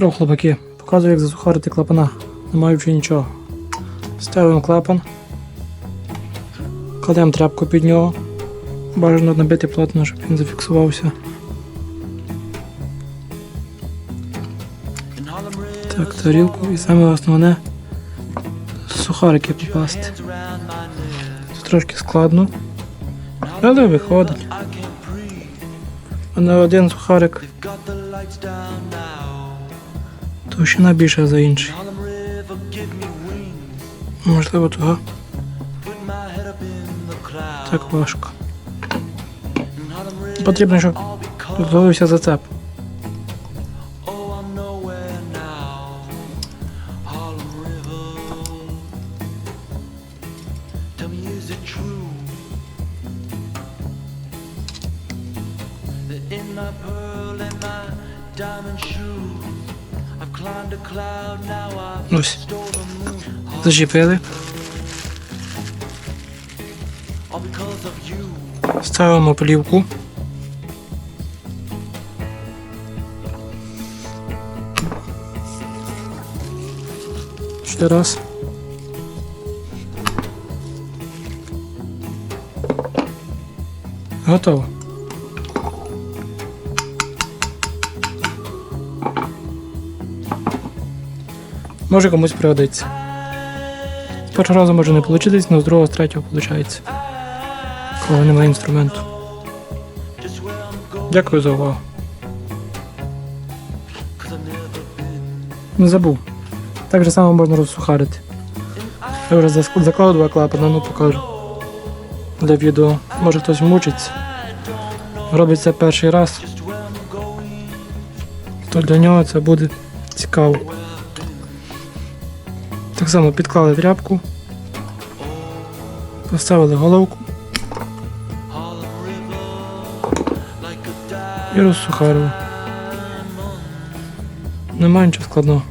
Здоров, хлопаки. Показую, як засухарити клапана, не маючи нічого. Ставимо клапан. Кладемо тряпку під нього. Бажано набити плотно, щоб він зафіксувався. Так, тарілку і саме основне сухарики попасти. Це трошки складно. Але виходить. На один сухарик товщина більша за інший. Можливо, того так важко. Потрібно, щоб тут з'явився зацеп. Tell me, is it true that in my pearl and my diamond shoe, Ось. moon, Зачепили, ставимо плівку. Ще раз. Готово. Може комусь пригодиться. З першого разу може не вийти, але з другого, з третього виходить. Коли немає інструменту. Дякую за увагу. Не забув. Так же само можна розсухарити. Я вже заклав два клапана, ну покажу. Для відео. Може хтось мучиться. Робить це перший раз. То для нього це буде цікаво. Так само підклали тряпку. Поставили головку. І розсухарили. Немає нічого складного.